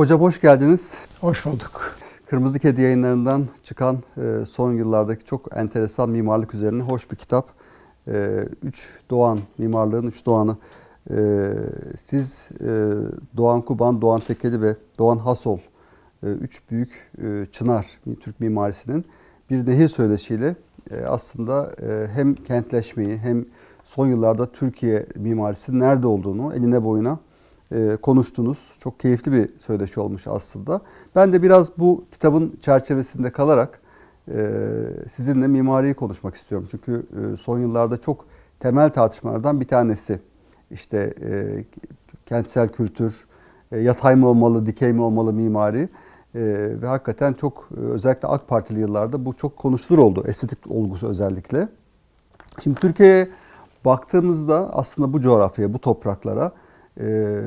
Hocam hoş geldiniz. Hoş bulduk. Kırmızı Kedi yayınlarından çıkan e, son yıllardaki çok enteresan mimarlık üzerine hoş bir kitap. E, Üç Doğan, mimarlığın Üç Doğan'ı. E, Siz Doğan Kuban, Doğan Tekeli ve Doğan Hasol, üç büyük çınar Türk mimarisinin bir nehir söyleşiyle aslında hem kentleşmeyi hem son yıllarda Türkiye mimarisinin nerede olduğunu eline boyuna e, konuştunuz. Çok keyifli bir söyleşi olmuş aslında. Ben de biraz bu kitabın çerçevesinde kalarak e, sizinle mimariyi konuşmak istiyorum. Çünkü e, son yıllarda çok temel tartışmalardan bir tanesi. İşte kentsel kültür, yatay mı olmalı, dikey mi olmalı mimari. Ve hakikaten çok özellikle AK Partili yıllarda bu çok konuşulur oldu. Estetik olgusu özellikle. Şimdi Türkiye'ye baktığımızda aslında bu coğrafyaya, bu topraklara e,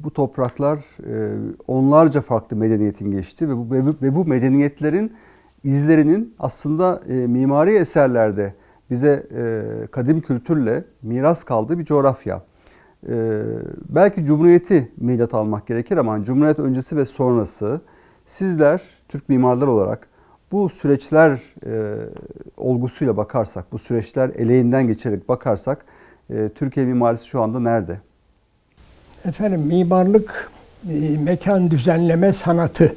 bu topraklar e, onlarca farklı medeniyetin geçti ve bu, ve bu, ve bu medeniyetlerin izlerinin aslında e, mimari eserlerde bize e, kadim kültürle miras kaldığı bir coğrafya. E, belki Cumhuriyeti milat almak gerekir ama Cumhuriyet öncesi ve sonrası sizler Türk mimarlar olarak bu süreçler e, olgusuyla bakarsak, bu süreçler eleğinden geçerek bakarsak e, Türkiye mimarisi şu anda nerede? Efendim mimarlık e, mekan düzenleme sanatı.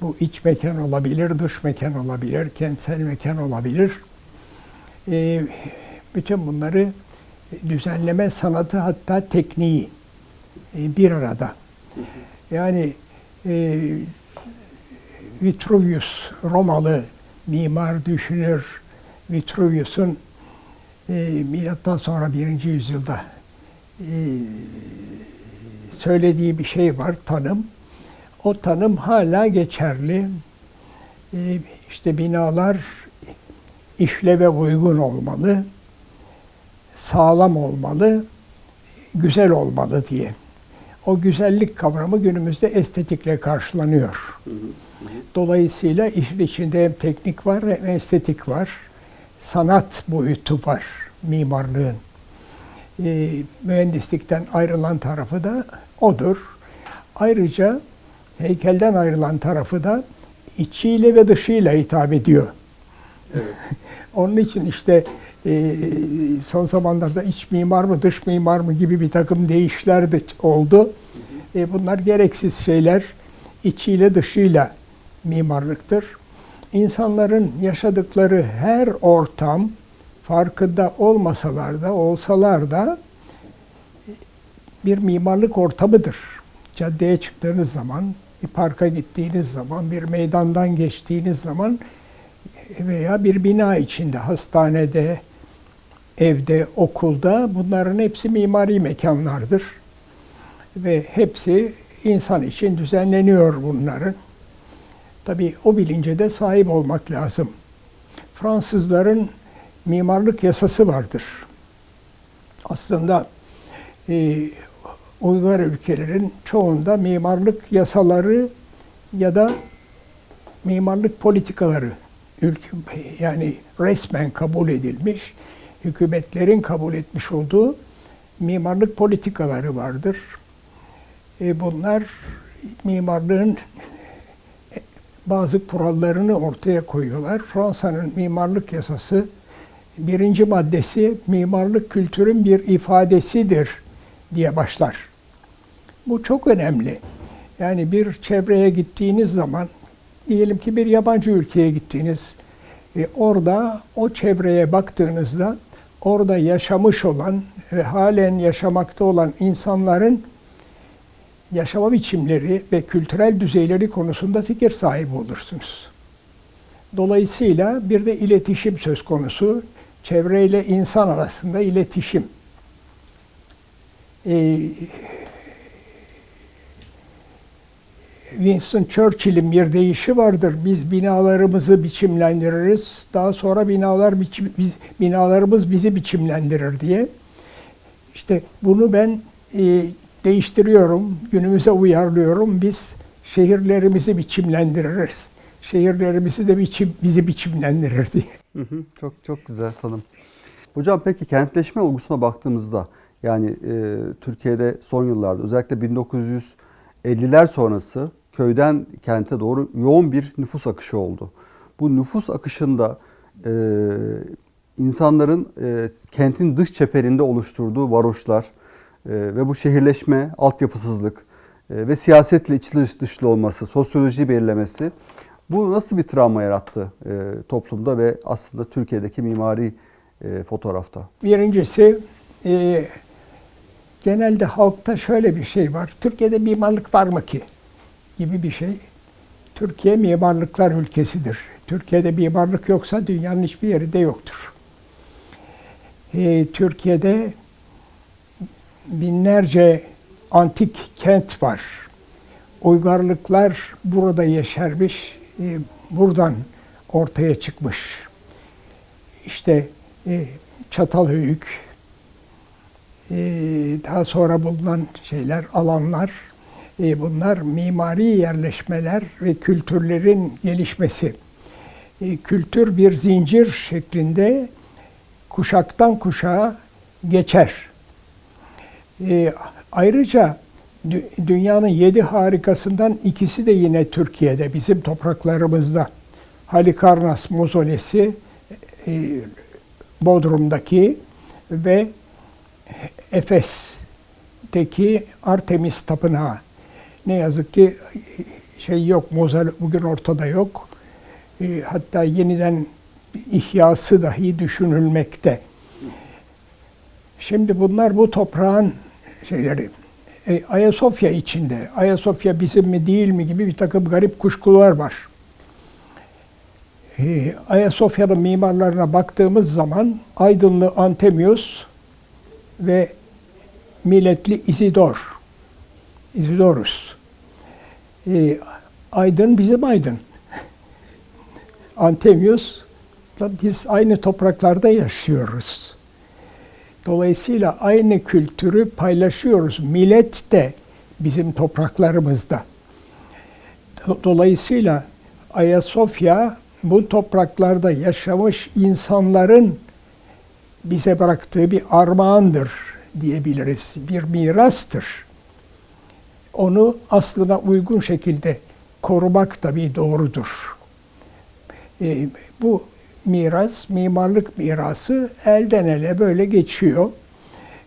Bu iç mekan olabilir, dış mekan olabilir, kentsel mekan olabilir. E, bütün bunları düzenleme sanatı hatta tekniği e, bir arada. Yani Vitruvius Romalı mimar düşünür Vitruvius'un milattan sonra birinci yüzyılda söylediği bir şey var, tanım. O tanım hala geçerli. E, işte binalar işleve uygun olmalı, sağlam olmalı, güzel olmalı diye. O güzellik kavramı günümüzde estetikle karşılanıyor. Dolayısıyla işin içinde hem teknik var hem estetik var. Sanat boyutu var mimarlığın e, mühendislikten ayrılan tarafı da odur. Ayrıca heykelden ayrılan tarafı da içiyle ve dışıyla hitap ediyor. Evet. Onun için işte e, son zamanlarda iç mimar mı dış mimar mı gibi bir takım değişler de oldu. E, bunlar gereksiz şeyler. İçiyle dışıyla mimarlıktır. İnsanların yaşadıkları her ortam, farkında olmasalar da olsalar da bir mimarlık ortamıdır. Caddeye çıktığınız zaman, bir parka gittiğiniz zaman, bir meydandan geçtiğiniz zaman veya bir bina içinde, hastanede, evde, okulda bunların hepsi mimari mekanlardır. Ve hepsi insan için düzenleniyor bunların. Tabii o bilince de sahip olmak lazım. Fransızların mimarlık yasası vardır. Aslında e, uygar ülkelerin çoğunda mimarlık yasaları ya da mimarlık politikaları ülke, yani resmen kabul edilmiş, hükümetlerin kabul etmiş olduğu mimarlık politikaları vardır. E, bunlar mimarlığın bazı kurallarını ortaya koyuyorlar. Fransa'nın mimarlık yasası birinci maddesi mimarlık kültürün bir ifadesidir diye başlar. Bu çok önemli. Yani bir çevreye gittiğiniz zaman, diyelim ki bir yabancı ülkeye gittiniz, e, orada o çevreye baktığınızda orada yaşamış olan ve halen yaşamakta olan insanların yaşama biçimleri ve kültürel düzeyleri konusunda fikir sahibi olursunuz. Dolayısıyla bir de iletişim söz konusu çevreyle insan arasında iletişim. Ee, Winston Churchill'in bir deyişi vardır. Biz binalarımızı biçimlendiririz. Daha sonra binalar biçim, biz, binalarımız bizi biçimlendirir diye. İşte bunu ben e, değiştiriyorum, günümüze uyarlıyorum. Biz şehirlerimizi biçimlendiririz. Şehirlerimizi de biçim, bizi biçimlendirir diye. Hı hı, çok çok güzel tanım. Hocam peki kentleşme olgusuna baktığımızda yani e, Türkiye'de son yıllarda özellikle 50'ler sonrası köyden kente doğru yoğun bir nüfus akışı oldu. Bu nüfus akışında e, insanların e, kentin dış çeperinde oluşturduğu varoşlar e, ve bu şehirleşme, altyapısızlık e, ve siyasetle içli dış- dışlı olması, sosyoloji belirlemesi bu nasıl bir travma yarattı e, toplumda ve aslında Türkiye'deki mimari e, fotoğrafta? Birincisi e, genelde halkta şöyle bir şey var. Türkiye'de mimarlık var mı ki? Gibi bir şey. Türkiye mimarlıklar ülkesidir. Türkiye'de mimarlık yoksa dünyanın hiçbir yerinde yoktur. E, Türkiye'de binlerce antik kent var. Uygarlıklar burada yeşermiş, e, buradan ortaya çıkmış. İşte e, Çatalhöyük, e, daha sonra bulunan şeyler, alanlar, e, bunlar mimari yerleşmeler ve kültürlerin gelişmesi. Kültür bir zincir şeklinde kuşaktan kuşağa geçer. Ayrıca dünyanın yedi harikasından ikisi de yine Türkiye'de, bizim topraklarımızda. Halikarnas Mozolesi, e, Bodrum'daki ve Efes'teki Artemis Tapınağı. Ne yazık ki şey yok, mozal bugün ortada yok. E, Hatta yeniden ihyası dahi düşünülmekte. Şimdi bunlar bu toprağın şeyleri. E, Ayasofya içinde, Ayasofya bizim mi değil mi gibi bir takım garip kuşkular var. E, Ayasofya'nın mimarlarına baktığımız zaman Aydınlı Antemius ve milletli Isidor, Isidorus. E, Aydın bizim Aydın. Antemius, biz aynı topraklarda yaşıyoruz. Dolayısıyla aynı kültürü paylaşıyoruz. Millet de bizim topraklarımızda. Do- Dolayısıyla Ayasofya bu topraklarda yaşamış insanların bize bıraktığı bir armağandır diyebiliriz. Bir mirastır. Onu aslına uygun şekilde korumak tabii doğrudur. E, bu miras, mimarlık mirası elden ele böyle geçiyor.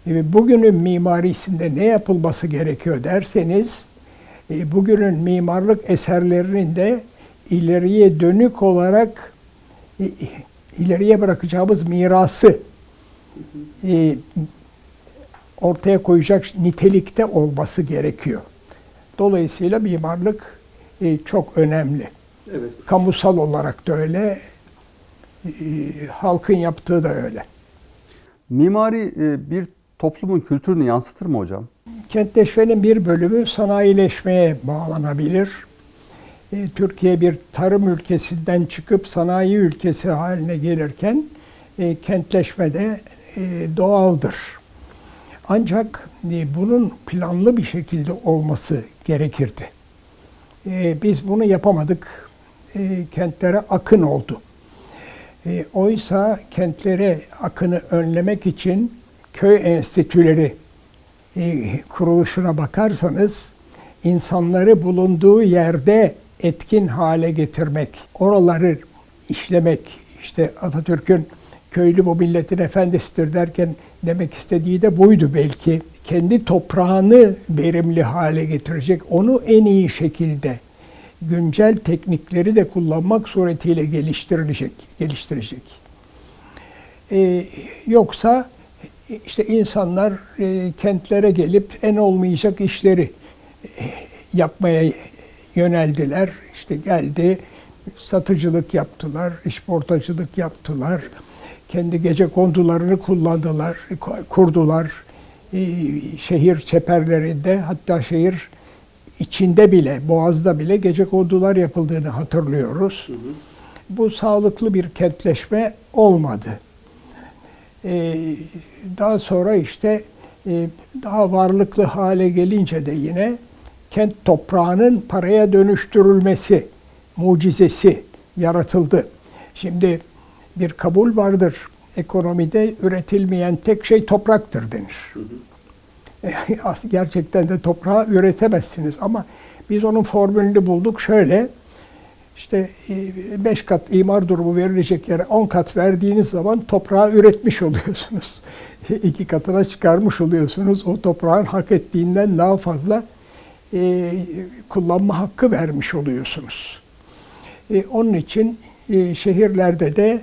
E, bugünün mimarisinde ne yapılması gerekiyor derseniz, e, bugünün mimarlık eserlerinin de ileriye dönük olarak e, ileriye bırakacağımız mirası ortaya koyacak nitelikte olması gerekiyor. Dolayısıyla mimarlık çok önemli. Evet. Kamusal olarak da öyle, halkın yaptığı da öyle. Mimari e, bir toplumun kültürünü yansıtır mı hocam? Kentleşmenin bir bölümü sanayileşmeye bağlanabilir. E, Türkiye bir tarım ülkesinden çıkıp sanayi ülkesi haline gelirken e, kentleşme de e, doğaldır. Ancak bunun planlı bir şekilde olması gerekirdi. Biz bunu yapamadık. Kentlere akın oldu. E, Oysa kentlere akını önlemek için köy enstitüleri e, kuruluşuna bakarsanız insanları bulunduğu yerde etkin hale getirmek, oraları işlemek, işte Atatürk'ün köylü bu milletin efendisidir derken demek istediği de buydu belki. Kendi toprağını verimli hale getirecek, onu en iyi şekilde güncel teknikleri de kullanmak suretiyle geliştirilecek, geliştirecek. Ee, yoksa işte insanlar e, kentlere gelip en olmayacak işleri e, yapmaya yöneldiler. İşte geldi satıcılık yaptılar, işportacılık yaptılar. Kendi gece kondularını kullandılar, kurdular. E, şehir çeperlerinde hatta şehir içinde bile, Boğaz'da bile gece kondular yapıldığını hatırlıyoruz. Bu sağlıklı bir kentleşme olmadı. Ee, daha sonra işte e, daha varlıklı hale gelince de yine kent toprağının paraya dönüştürülmesi mucizesi yaratıldı. Şimdi bir kabul vardır. Ekonomide üretilmeyen tek şey topraktır denir. as- gerçekten de toprağı üretemezsiniz. Ama biz onun formülünü bulduk şöyle. İşte 5 kat imar durumu verilecek yere 10 kat verdiğiniz zaman toprağı üretmiş oluyorsunuz. İki katına çıkarmış oluyorsunuz. O toprağın hak ettiğinden daha fazla e, kullanma hakkı vermiş oluyorsunuz. E, onun için e, şehirlerde de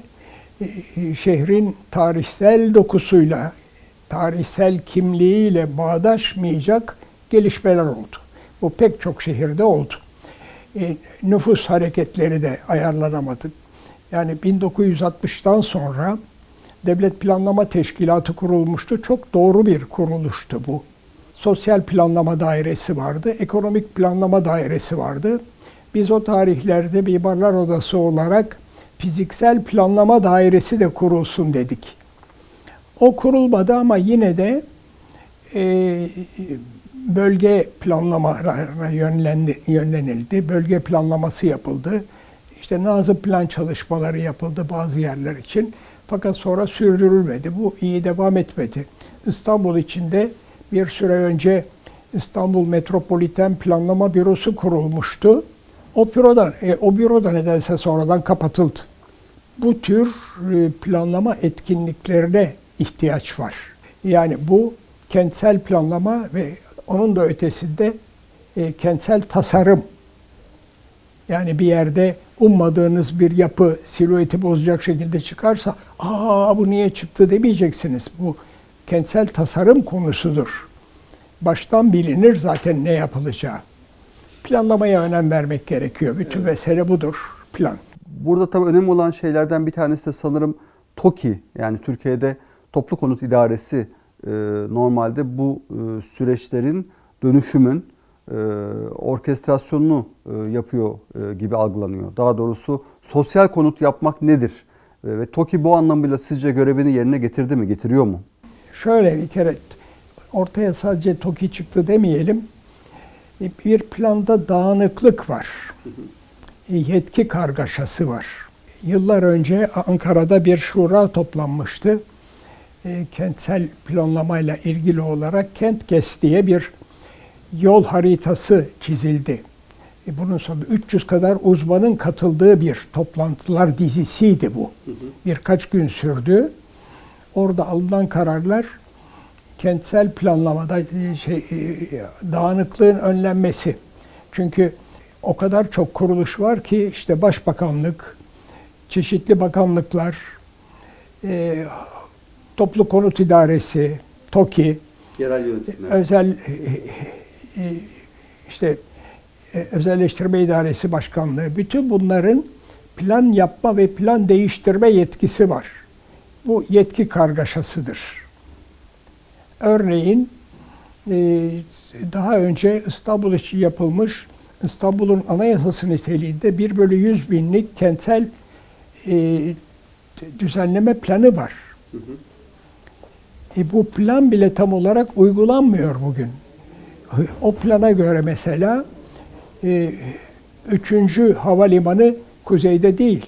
e, şehrin tarihsel dokusuyla, tarihsel kimliğiyle bağdaşmayacak gelişmeler oldu. Bu pek çok şehirde oldu. E, nüfus hareketleri de ayarlanamadı. Yani 1960'tan sonra Devlet Planlama Teşkilatı kurulmuştu. Çok doğru bir kuruluştu bu. Sosyal Planlama Dairesi vardı, Ekonomik Planlama Dairesi vardı. Biz o tarihlerde Mimarlar Odası olarak Fiziksel Planlama Dairesi de kurulsun dedik. O kurulmadı ama yine de e, bölge planlamalarına yönlendi, yönlenildi. Bölge planlaması yapıldı. İşte nazım plan çalışmaları yapıldı bazı yerler için. Fakat sonra sürdürülmedi. Bu iyi devam etmedi. İstanbul içinde bir süre önce İstanbul Metropoliten Planlama Bürosu kurulmuştu. O büroda, e, o büroda nedense sonradan kapatıldı. Bu tür e, planlama etkinliklerine ihtiyaç var. Yani bu kentsel planlama ve onun da ötesinde e, kentsel tasarım. Yani bir yerde ummadığınız bir yapı silüeti bozacak şekilde çıkarsa, aa bu niye çıktı demeyeceksiniz. Bu kentsel tasarım konusudur. Baştan bilinir zaten ne yapılacağı. Planlamaya önem vermek gerekiyor. Bütün mesele budur. Plan. Burada tabii önemli olan şeylerden bir tanesi de sanırım TOKİ yani Türkiye'de Toplu Konut İdaresi e, normalde bu e, süreçlerin dönüşümün e, orkestrasyonunu e, yapıyor e, gibi algılanıyor. Daha doğrusu sosyal konut yapmak nedir? E, ve TOKİ bu anlamıyla sizce görevini yerine getirdi mi, getiriyor mu? Şöyle bir kere ortaya sadece TOKİ çıktı demeyelim. Bir planda dağınıklık var. E, Yetki kargaşası var. Yıllar önce Ankara'da bir şura toplanmıştı. E, Kentsel planlamayla ilgili olarak Kent GES diye bir yol haritası çizildi. E, Bunun sonunda 300 kadar uzmanın katıldığı bir toplantılar dizisiydi bu. Birkaç gün sürdü. Orada alınan kararlar kentsel planlamada e, şey, e, dağınıklığın önlenmesi. Çünkü o kadar çok kuruluş var ki işte başbakanlık, çeşitli bakanlıklar, e, toplu konut idaresi, TOKİ, Yerel yönetimler. özel e, e, işte e, özelleştirme idaresi başkanlığı bütün bunların plan yapma ve plan değiştirme yetkisi var. Bu yetki kargaşasıdır. Örneğin e, daha önce İstanbul için yapılmış İstanbul'un anayasası niteliğinde 1 bölü 100 binlik kentsel e, düzenleme planı var. E bu plan bile tam olarak uygulanmıyor bugün. O plana göre mesela e, üçüncü havalimanı kuzeyde değil.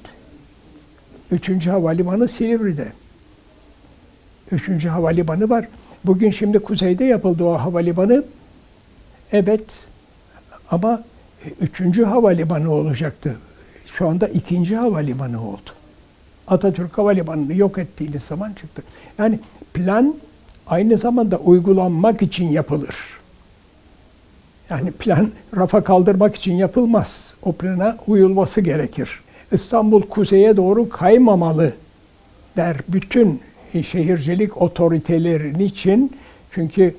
Üçüncü havalimanı Silivri'de. Üçüncü havalimanı var. Bugün şimdi kuzeyde yapıldı o havalimanı. Evet ama üçüncü havalimanı olacaktı. Şu anda ikinci havalimanı oldu. Atatürk Havalimanı'nı yok ettiğiniz zaman çıktı. Yani plan aynı zamanda uygulanmak için yapılır. Yani plan rafa kaldırmak için yapılmaz. O plana uyulması gerekir. İstanbul kuzeye doğru kaymamalı der bütün şehircilik otoriteleri için. Çünkü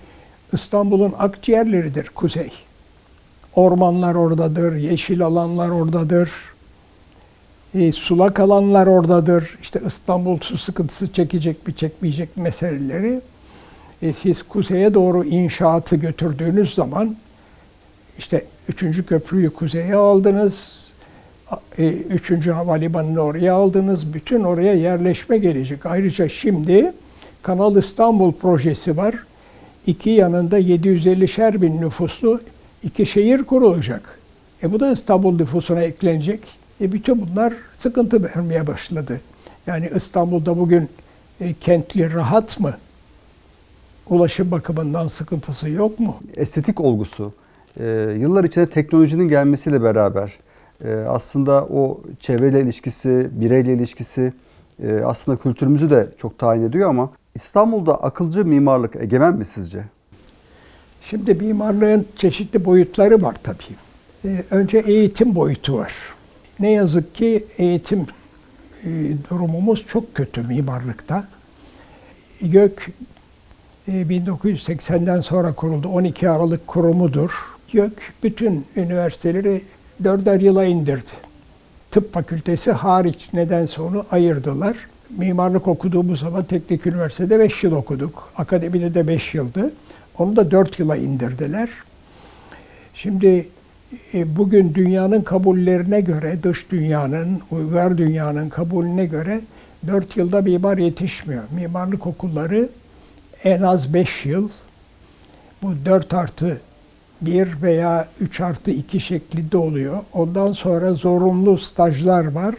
İstanbul'un akciğerleridir kuzey. Ormanlar oradadır, yeşil alanlar oradadır, e, sulak alanlar oradadır. İşte İstanbul su sıkıntısı çekecek mi çekmeyecek meseleleri. E, siz kuzeye doğru inşaatı götürdüğünüz zaman işte üçüncü köprüyü kuzeye aldınız, e, üçüncü havalimanını oraya aldınız, bütün oraya yerleşme gelecek. Ayrıca şimdi Kanal İstanbul projesi var. İki yanında 750'şer bin nüfuslu iki şehir kurulacak. E bu da İstanbul nüfusuna eklenecek. E bütün bunlar sıkıntı vermeye başladı. Yani İstanbul'da bugün e, kentli rahat mı? Ulaşım bakımından sıkıntısı yok mu? estetik olgusu e, yıllar içinde teknolojinin gelmesiyle beraber e, aslında o çevreyle ilişkisi, bireyle ilişkisi e, aslında kültürümüzü de çok tayin ediyor ama İstanbul'da akılcı mimarlık egemen mi sizce? Şimdi mimarlığın çeşitli boyutları var tabii. Ee, önce eğitim boyutu var. Ne yazık ki eğitim e, durumumuz çok kötü mimarlıkta. YÖK e, 1980'den sonra kuruldu. 12 Aralık kurumudur. YÖK bütün üniversiteleri dörder yıla indirdi. Tıp fakültesi hariç nedense onu ayırdılar. Mimarlık okuduğumuz zaman teknik üniversitede 5 yıl okuduk. Akademide de 5 yıldı. Onu da 4 yıla indirdiler. Şimdi e, bugün dünyanın kabullerine göre, dış dünyanın, uygar dünyanın kabulüne göre 4 yılda mimar yetişmiyor. Mimarlık okulları en az 5 yıl, bu 4 artı 1 veya 3 artı 2 şeklinde oluyor. Ondan sonra zorunlu stajlar var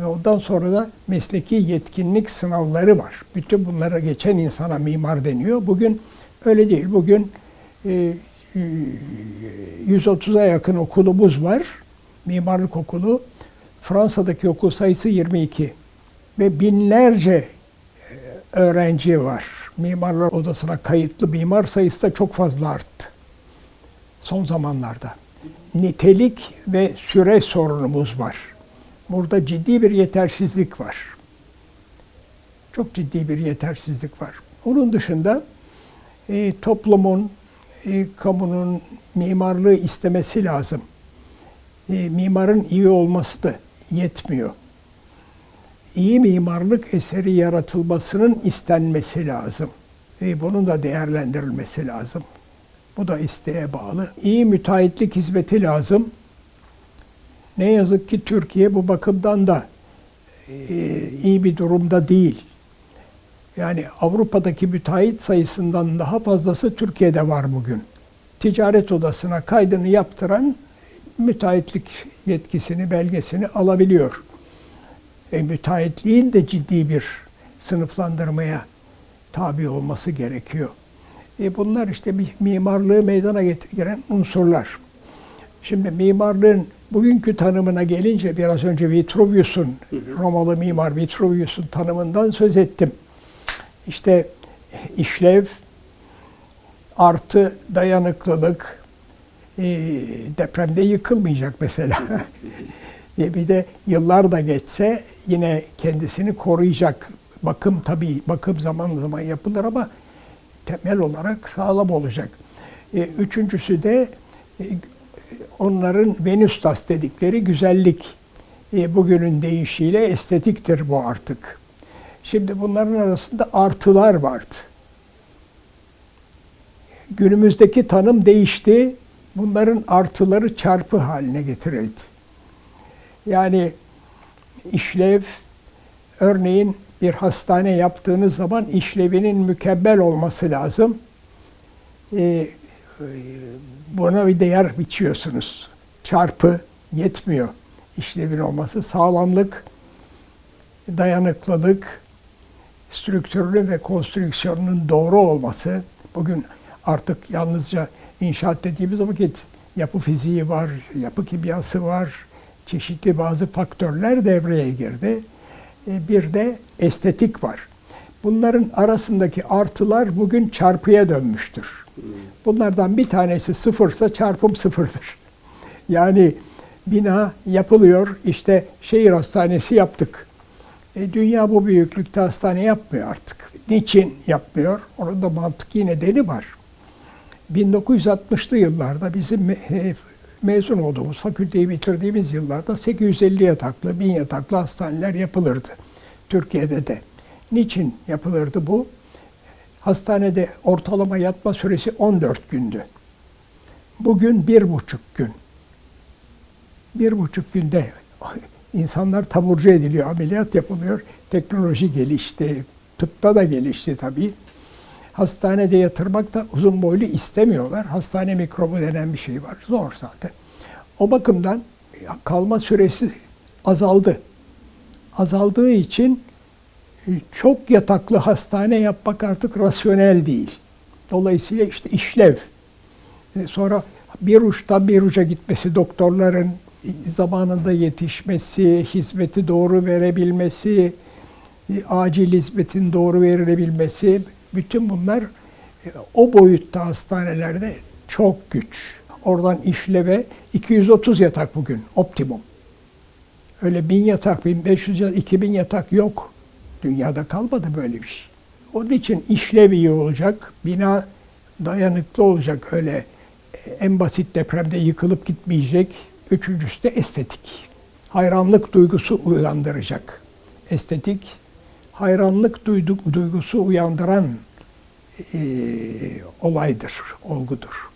ve ondan sonra da mesleki yetkinlik sınavları var. Bütün bunlara geçen insana mimar deniyor. Bugün öyle değil. Bugün e, e, 130'a yakın okulumuz var. Mimarlık okulu. Fransa'daki okul sayısı 22 ve binlerce e, öğrenci var. Mimarlar odasına kayıtlı mimar sayısı da çok fazla arttı son zamanlarda. Nitelik ve süre sorunumuz var. Burada ciddi bir yetersizlik var. Çok ciddi bir yetersizlik var. Onun dışında e, toplumun, e, kamunun mimarlığı istemesi lazım. E, mimarın iyi olması da yetmiyor. İyi mimarlık eseri yaratılmasının istenmesi lazım. E, bunun da değerlendirilmesi lazım. Bu da isteğe bağlı. İyi müteahhitlik hizmeti lazım. Ne yazık ki Türkiye bu bakımdan da e, iyi bir durumda değil. Yani Avrupa'daki müteahhit sayısından daha fazlası Türkiye'de var bugün. Ticaret odasına kaydını yaptıran müteahhitlik yetkisini, belgesini alabiliyor. E, müteahhitliğin de ciddi bir sınıflandırmaya tabi olması gerekiyor. E bunlar işte bir mimarlığı meydana getiren unsurlar. Şimdi mimarlığın bugünkü tanımına gelince biraz önce Vitruvius'un, Romalı mimar Vitruvius'un tanımından söz ettim. İşte işlev, artı dayanıklılık, e, depremde yıkılmayacak mesela. e, bir de yıllar da geçse yine kendisini koruyacak. Bakım tabii, bakım zaman zaman yapılır ama temel olarak sağlam olacak. E, üçüncüsü de onların Venüstas dedikleri güzellik. Bugünün deyişiyle estetiktir bu artık. Şimdi bunların arasında artılar vardı. Günümüzdeki tanım değişti. Bunların artıları çarpı haline getirildi. Yani işlev, örneğin bir hastane yaptığınız zaman işlevinin mükemmel olması lazım. Ee, buna bir değer biçiyorsunuz. Çarpı yetmiyor işlevin olması. Sağlamlık, dayanıklılık, strüktürünün ve konstrüksiyonunun doğru olması. Bugün artık yalnızca inşaat dediğimiz vakit yapı fiziği var, yapı kimyası var, çeşitli bazı faktörler devreye girdi. E, bir de estetik var. Bunların arasındaki artılar bugün çarpıya dönmüştür. Bunlardan bir tanesi sıfırsa çarpım sıfırdır. Yani bina yapılıyor, işte şehir hastanesi yaptık. E, dünya bu büyüklükte hastane yapmıyor artık. Niçin yapmıyor? Onun da mantıki nedeni var. 1960'lı yıllarda bizim e, mezun olduğumuz, fakülteyi bitirdiğimiz yıllarda 850 yataklı, 1000 yataklı hastaneler yapılırdı. Türkiye'de de. Niçin yapılırdı bu? Hastanede ortalama yatma süresi 14 gündü. Bugün bir buçuk gün. Bir buçuk günde insanlar taburcu ediliyor, ameliyat yapılıyor. Teknoloji gelişti, tıpta da gelişti tabii. Hastanede yatırmak da uzun boylu istemiyorlar. Hastane mikrobu denen bir şey var. Zor zaten. O bakımdan kalma süresi azaldı. Azaldığı için çok yataklı hastane yapmak artık rasyonel değil. Dolayısıyla işte işlev. E, Sonra bir uçtan bir uca gitmesi, doktorların zamanında yetişmesi, hizmeti doğru verebilmesi, e, acil hizmetin doğru verilebilmesi, bütün bunlar e, o boyutta hastanelerde çok güç. Oradan işleve 230 yatak bugün optimum. Öyle 1000 yatak, 1500 yatak, 2000 yatak yok. Dünyada kalmadı böyle bir şey. Onun için işlev iyi olacak, bina dayanıklı olacak öyle e, en basit depremde yıkılıp gitmeyecek. Üçüncüsü de estetik. Hayranlık duygusu uyandıracak. Estetik, hayranlık duydu, duygusu uyandıran e, olaydır, olgudur.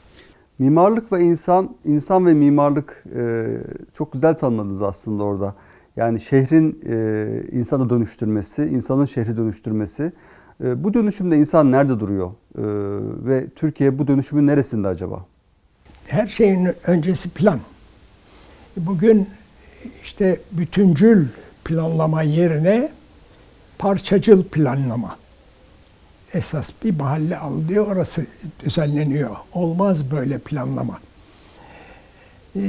Mimarlık ve insan, insan ve mimarlık e, çok güzel tanımladınız aslında orada. Yani şehrin e, insanı dönüştürmesi, insanın şehri dönüştürmesi. E, bu dönüşümde insan nerede duruyor? E, ve Türkiye bu dönüşümün neresinde acaba? her şeyin öncesi plan. Bugün işte bütüncül planlama yerine parçacıl planlama. Esas bir mahalle alınıyor, orası düzenleniyor. Olmaz böyle planlama. Ee,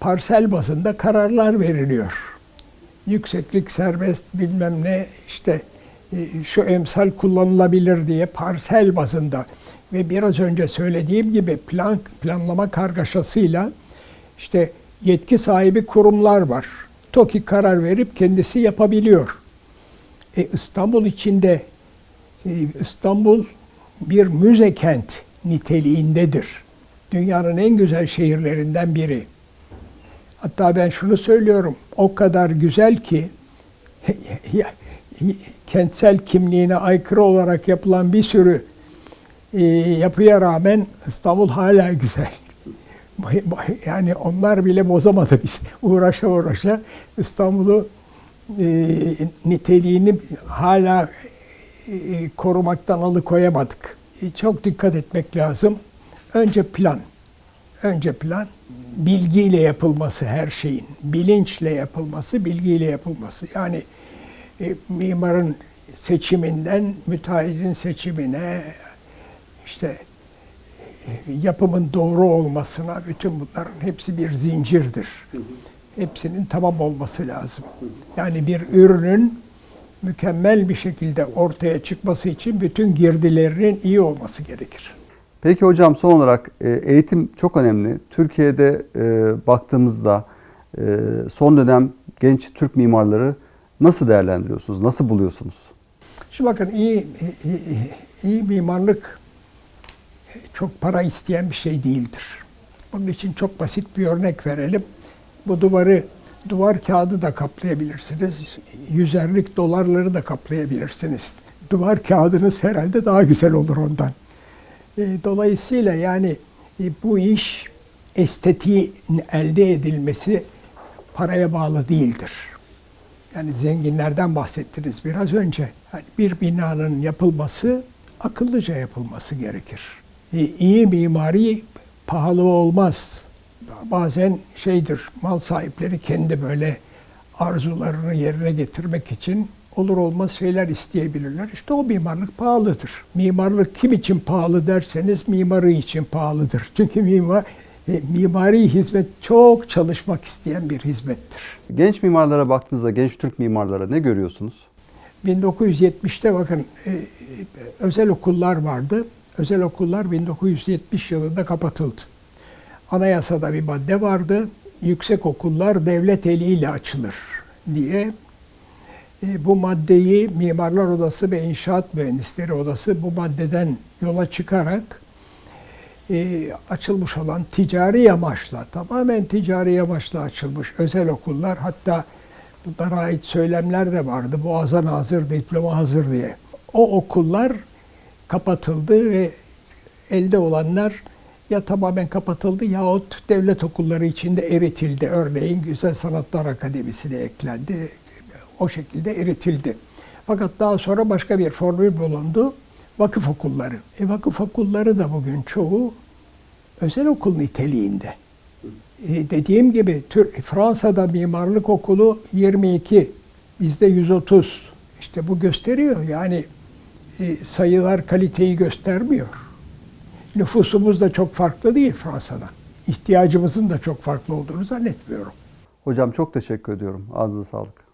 parsel bazında kararlar veriliyor. Yükseklik serbest bilmem ne işte e, şu emsal kullanılabilir diye parsel bazında ve biraz önce söylediğim gibi plan planlama kargaşasıyla işte yetki sahibi kurumlar var. TOKİ karar verip kendisi yapabiliyor. E, İstanbul içinde e, İstanbul bir müze kent niteliğindedir. Dünyanın en güzel şehirlerinden biri. Hatta ben şunu söylüyorum. O kadar güzel ki kentsel kimliğine aykırı olarak yapılan bir sürü e, yapıya rağmen İstanbul hala güzel. Yani onlar bile bozamadı biz. Uğraşa uğraşa İstanbul'u e, niteliğini hala e, korumaktan alıkoyamadık. E, çok dikkat etmek lazım. Önce plan. Önce plan. Bilgiyle yapılması her şeyin. Bilinçle yapılması, bilgiyle yapılması. Yani e, mimarın seçiminden müteahhitin seçimine, işte e, yapımın doğru olmasına bütün bunların hepsi bir zincirdir. Hepsinin tamam olması lazım. Yani bir ürünün mükemmel bir şekilde ortaya çıkması için bütün girdilerinin iyi olması gerekir. Peki hocam son olarak e, eğitim çok önemli. Türkiye'de e, baktığımızda e, son dönem genç Türk mimarları nasıl değerlendiriyorsunuz? Nasıl buluyorsunuz? Şimdi bakın iyi, iyi, iyi mimarlık çok para isteyen bir şey değildir. Bunun için çok basit bir örnek verelim. Bu duvarı duvar kağıdı da kaplayabilirsiniz. Yüzerlik dolarları da kaplayabilirsiniz. Duvar kağıdınız herhalde daha güzel olur ondan. Dolayısıyla yani bu iş estetiğin elde edilmesi paraya bağlı değildir. Yani zenginlerden bahsettiniz biraz önce. Yani bir binanın yapılması akıllıca yapılması gerekir. İyi mimari pahalı olmaz. Bazen şeydir, mal sahipleri kendi böyle arzularını yerine getirmek için olur olmaz şeyler isteyebilirler. İşte o mimarlık pahalıdır. Mimarlık kim için pahalı derseniz mimarı için pahalıdır. Çünkü mimar e, mimari hizmet çok çalışmak isteyen bir hizmettir. Genç mimarlara baktığınızda, genç Türk mimarlara ne görüyorsunuz? 1970'te bakın e, özel okullar vardı. Özel okullar 1970 yılında kapatıldı. Anayasada bir madde vardı. Yüksek okullar devlet eliyle açılır diye. E, bu maddeyi Mimarlar Odası ve İnşaat Mühendisleri Odası bu maddeden yola çıkarak e, açılmış olan ticari amaçla, tamamen ticari amaçla açılmış özel okullar hatta bunlara ait söylemler de vardı. Boğazan hazır, diploma hazır diye. O okullar kapatıldı ve elde olanlar ya tamamen kapatıldı yahut devlet okulları içinde eritildi. Örneğin Güzel Sanatlar Akademisi'ne eklendi. O şekilde eritildi. Fakat daha sonra başka bir formül bulundu. Vakıf okulları. E, vakıf okulları da bugün çoğu özel okul niteliğinde. E, dediğim gibi Türk, Fransa'da mimarlık okulu 22, bizde 130. İşte bu gösteriyor yani sayılar kaliteyi göstermiyor. Nüfusumuz da çok farklı değil Fransa'dan. İhtiyacımızın da çok farklı olduğunu zannetmiyorum. Hocam çok teşekkür ediyorum. Ağzınıza sağlık.